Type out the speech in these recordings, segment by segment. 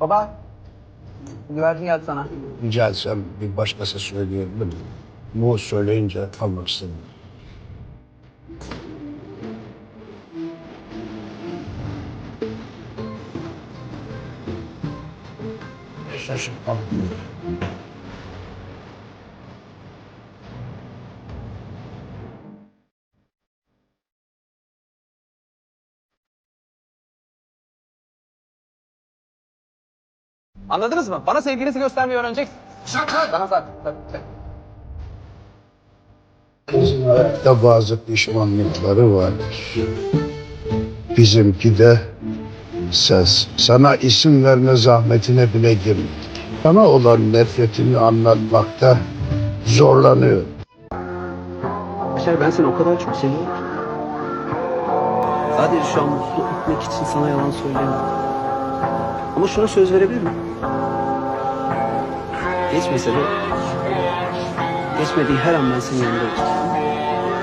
Baba. Güvercin geldi sana. Rica etsem bir başkası söyleyebilir mi? Bu söyleyince almak istedim. Şaşırtmam. Anladınız mı? Bana sevgilinizi göstermeyi öğreneceksin. Tabii, tabii. Bizim hayatta bazı pişmanlıkları vardır. Bizimki de ses. Sana isim verme zahmetine bile girmedik. Sana olan nefretini anlatmakta zorlanıyor. Yaşar ben seni o kadar çok seviyorum ki. Sadece şu an mutlu etmek için sana yalan söyleyemem. Ama şuna söz verebilir miyim? Geçmese de geçmediği her an ben senin yanında olacağım.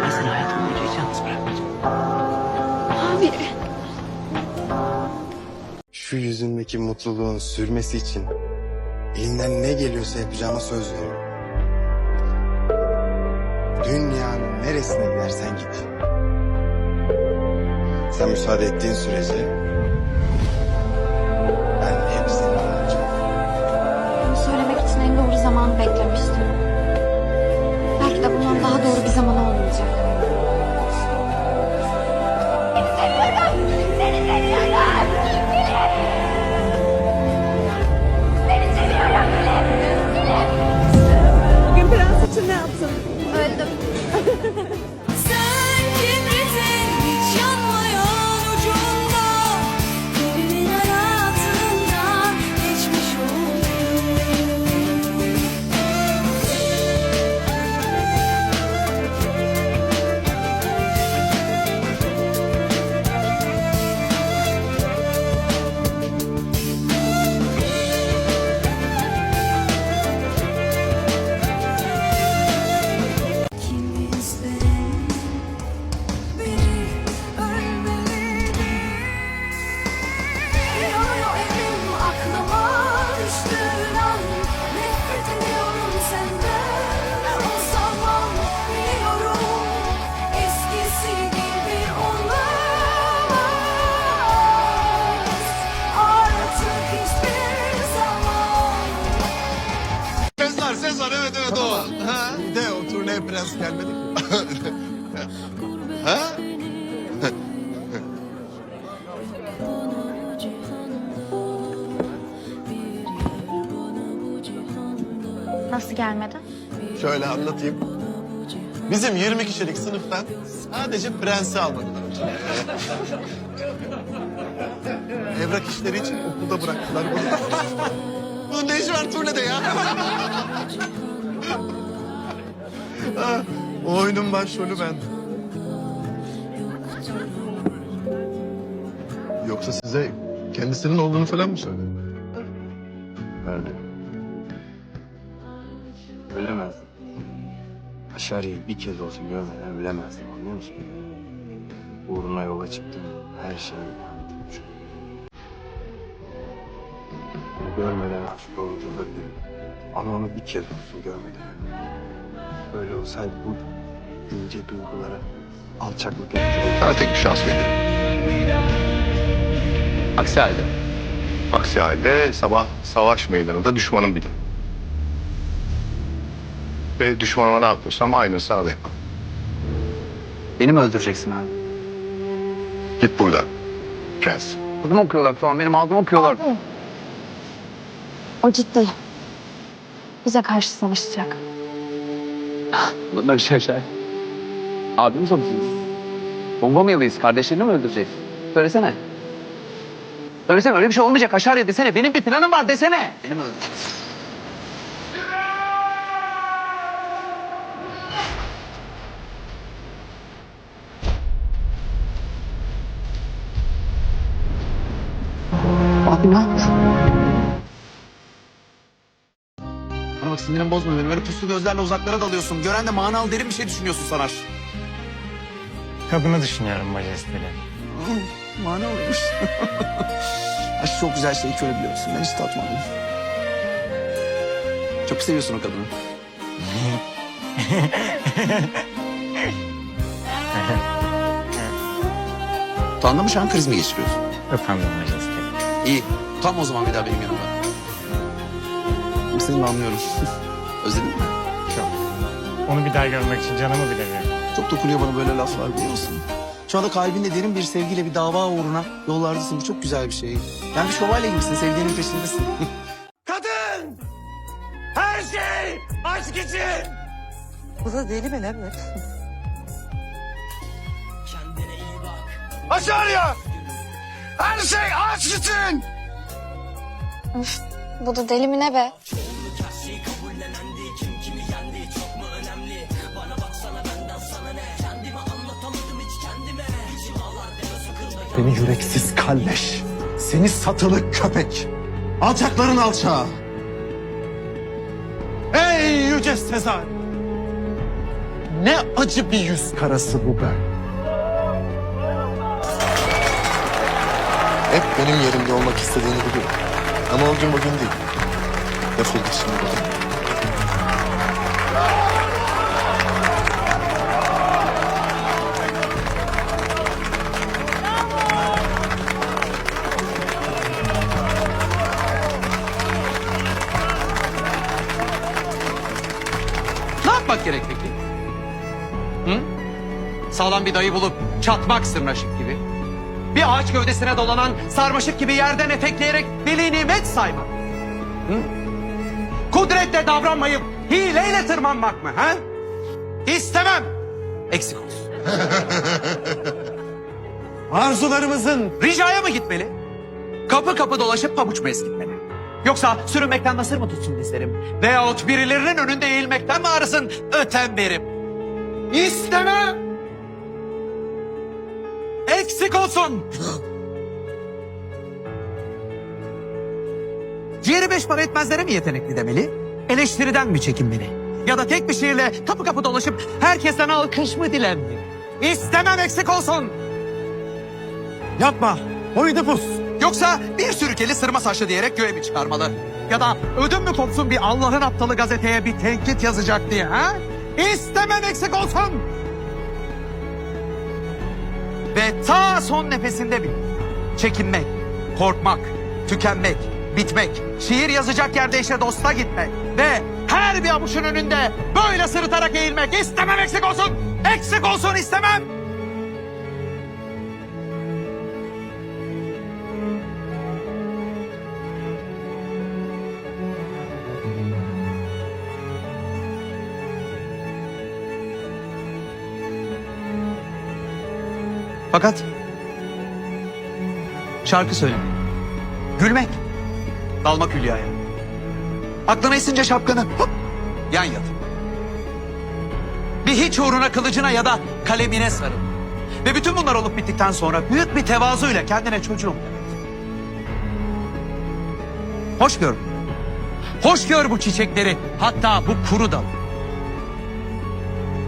Ben seni hayatım boyunca hiç yalnız bırakmayacağım. Abi. Şu yüzündeki mutluluğun sürmesi için elinden ne geliyorsa yapacağıma söz veriyorum. Dünyanın neresine gidersen git. Sen müsaade ettiğin sürece gelmedi ki. ha? Nasıl gelmedi? Şöyle anlatayım. Bizim 20 kişilik sınıftan sadece prensi almadılar. Evrak işleri için okulda bıraktılar bunu. Bunun ne işi var turnede ya? O oyunun başrolü ben. Yoksa size kendisinin olduğunu falan mı söyledi? Öyle. Ölemezdim. Aşağıya bir kez olsun görmeden ölemezdim anlıyor musun? Uğruna yola çıktım. Her şeyi yaptım. Görmeden aşık olduğunda Ama onu bir kez olsun görmeden. Böyle olsaydı bu ince duygulara alçaklık ettirir. Sana tek bir şans veririm. Aksi halde. Aksi halde sabah savaş meydanında düşmanım bilin. Ve düşmanıma ne yapıyorsam aynısını sana da yaparım. Beni mi öldüreceksin abi? Git buradan. Prens. Kızımı okuyorlar şu an. Benim ağzımı okuyorlar. O ciddi. Bize karşı savaşacak. Bunlar şey şey. Abim mi soruyorsunuz? Bomba mı yalıyız? Kardeşlerini mi öldüreceğiz? Söylesene. Söylesene öyle bir şey olmayacak. Haşarya desene. Benim bir planım var desene. Beni mi bak sinirimi bozma benim. Öyle puslu gözlerle uzaklara dalıyorsun. Gören de manalı derin bir şey düşünüyorsun sanar. Kadını düşünüyorum majesteli. Manalıymış. Aşk çok güzel şey köle biliyorsun. Ben hiç tatmadım. Çok seviyorsun o kadını. Utandın mı şu an kriz mi geçiriyorsun? Efendim majesteleri. İyi. Tam o zaman bir daha benim yanımda. Seni de anlıyorum. Özledin mi? Onu bir daha görmek için canımı bile veririm. Çok dokunuyor bana böyle laflar biliyor musun? Şu anda kalbinde derin bir sevgiyle bir dava uğruna yollardasın. Bu çok güzel bir şey. Yani bir şövalye gibisin. Sevdiğinin peşindesin. Kadın! Her şey aşk için! Bu da deli mi lan? Aşağıya! Her şey aşk için! Bu da deli mi ne be? Beni yüreksiz kalleş. Seni satılık köpek. Alçakların alçağı. Ey yüce Sezar. Ne acı bir yüz karası bu be. Hep benim yerimde olmak istediğini biliyorum. Ama o gün bugün değil. Defol git şimdi buradan. Sağlam bir dayı bulup çatmak sırnaşık gibi. Bir ağaç gövdesine dolanan sarmaşık gibi yerden etekleyerek veli nimet saymak. Hı? Kudretle davranmayıp hileyle tırmanmak mı? Ha? İstemem. Eksik olsun. Arzularımızın Ricaya mı gitmeli? Kapı kapı dolaşıp pabuç mu eskitmeli? Yoksa sürünmekten nasır mı tutsun dizlerim? Veyahut birilerinin önünde eğilmekten mi ağrısın öten berim? İstemem! Eksik olsun! Ciğeri beş para etmezlere mi yetenekli demeli? Eleştiriden mi çekinmeli? Ya da tek bir şiirle kapı kapı dolaşıp herkesten alkış mı dilenmeli? İstemem eksik olsun! yapma. Oidipus. Yoksa bir sürükeli sırma saçlı diyerek göğe mi çıkarmalı? Ya da ödüm mü kopsun bir Allah'ın aptalı gazeteye bir tenkit yazacak diye ha? İstemem eksik olsun. Ve ta son nefesinde bir çekinmek, korkmak, tükenmek, bitmek, şiir yazacak yerde işe dosta gitmek ve her bir avuçun önünde böyle sırıtarak eğilmek istemem eksik olsun. Eksik olsun istemem. Fakat şarkı söylemek, gülmek, dalmak hülyaya. Aklına esince şapkanı hop, yan yat. Bir hiç uğruna kılıcına ya da kalemine sarıl. Ve bütün bunlar olup bittikten sonra büyük bir tevazuyla kendine çocuğum. Hoş gör. Hoş gör bu çiçekleri hatta bu kuru dalı.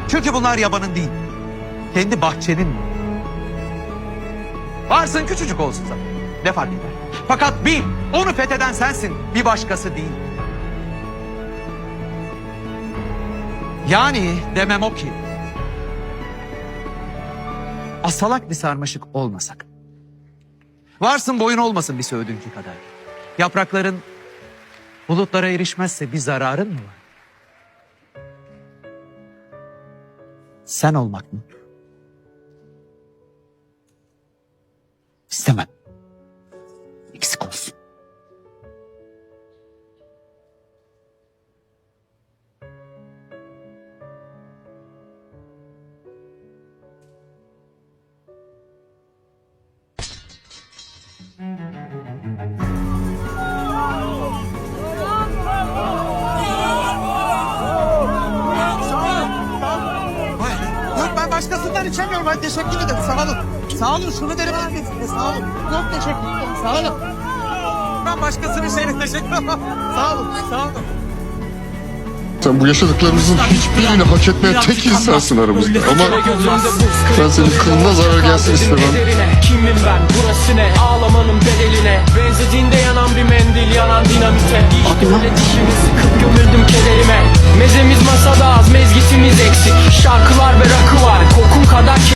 Çünkü bunlar yabanın değil. Kendi bahçenin Varsın küçücük olsun zaten. Ne fark eder? Fakat bil onu fetheden sensin. Bir başkası değil. Yani demem o ki. Asalak bir sarmaşık olmasak. Varsın boyun olmasın bir söğüdünkü kadar. Yaprakların bulutlara erişmezse bir zararın mı var? Sen olmak mı? İstemem. Eksik olsun. Yok ben başkasından içemiyorum. Ben teşekkür ederim. Sağ olun. Sağ olun. Şunu derim abi. Sağ olun. Yok teşekkür ederim. Sağ olun. Ben başkasının şeyine teşekkür ederim. Sağ olun. Sağ olun. Sen bu yaşadıklarımızın hiçbirini hak etmeyen tek insansın aramızda. Ama ben senin kılına zarar gelsin istemem. Kimim ben burası ne ağlamanın bedeline Benzediğinde yanan bir mendil yanan dinamite böyle dişimi sıkıp gömüldüm kederime Mezemiz masada az mezgitimiz eksik Şarkılar ve rakı var kokun kadar